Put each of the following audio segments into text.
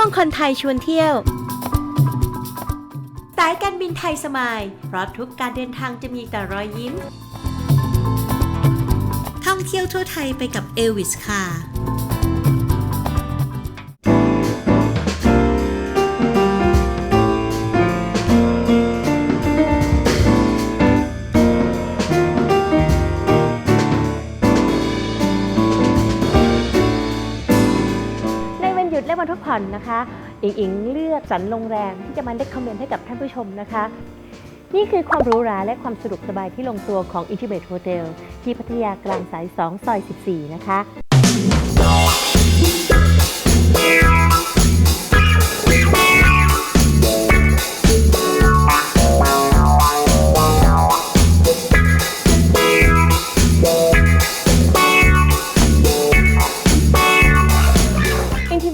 ช่วงคนไทยชวนเที่ยว สายการบินไทยสมายเพราะทุกการเดินทางจะมีแต่รอยยิ้ม ท่องเที่ยวทั่วไทยไปกับเอวิสค่ะ และวันพักผ่อนนะคะอิงอิงเลือกสรรโรงแรมที่จะมาเล็กคอมเมนต์ให้กับท่านผู้ชมนะคะ นี่คือความรู้ราและความสะดวกสบายที่ลงตัวของ Intimate Hotel ที่พัทยากลางสาย 2 ซอย 14 นะคะ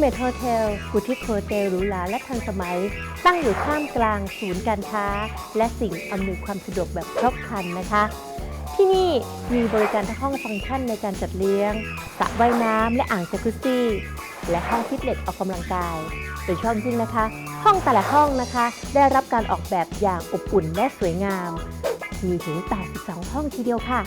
Intimate Hotel บุติโฮเทลหรูหราและทันสมัย ตั้งอยู่ท่ามกลางศูนย์การค้า และสิ่งอำนวยความสะดวกแบบครบครันนะคะ ที่นี่มีบริการทั้งห้องฟังก์ชันในการจัดเลี้ยงสระว่ายน้ำและอ่างจากุซซี่ และห้องฟิตเนสออกกำลังกายโดยเฉพาะยิ่งนะคะ ห้องแต่ละห้องนะคะ ได้รับการออกแบบอย่างอบอุ่นและสวยงาม มีถึง 82 ห้องทีเดียวค่ะ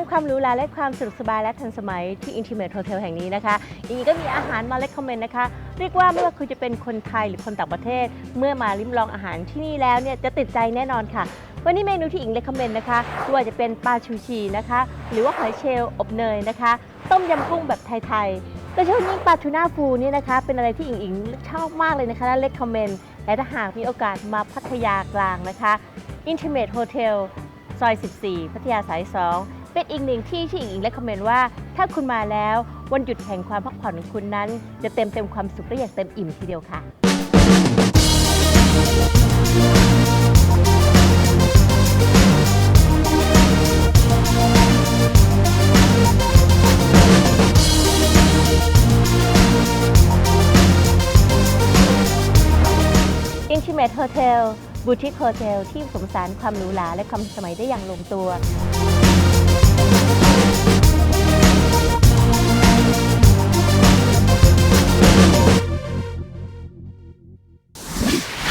กางความรูหราและความสะดวกสบายและทันสมัยที่ Intimate Hotel แห่งนี้นะคะอีกก็มีอาหารมาเล c คอมเมนต์นะคะ เรียกว่าไม่ว่าคุณจะเป็นคนไทยหรือคนต่างประเทศ เมื่อมาลิ้มลองอาหารที่นี่แล้วเนี่ยจะติดใจแน่นอนค่ะ วันนี้เมนูที่อิงเลคคอมเมนต์นะคะไม่ว่าจะเป็นปลาชูชีนะคะ หรือว่าหอยเชลล์อบเนยนะคะ ต้มยำกุ้งแบบไทยๆแต่ช่วงนี้ปลาทูน่าฟูเนี่ยนะคะ เป็นอะไรที่อิงอิงชอบมากเลยนะคะและเลคคอมเมนต์และถ้าหากมีโอกาสมาพัทยากลางนะคะ Intimate Hotel ซอย 14 พัทยาสาย 2 เป็นอีกหนึ่งที่ที่อิงอิงและคอมเมนต์ว่า ถ้าคุณมาแล้ววันหยุดแห่งความพักผ่อนของคุณนั้น จะเต็มเต็มความสุขได้อย่างเต็มอิ่มทีเดียวค่ะ Intimate Hotel บูติคโฮเทลที่สมสารความหรูหราและความสมัยได้อย่างลงตัว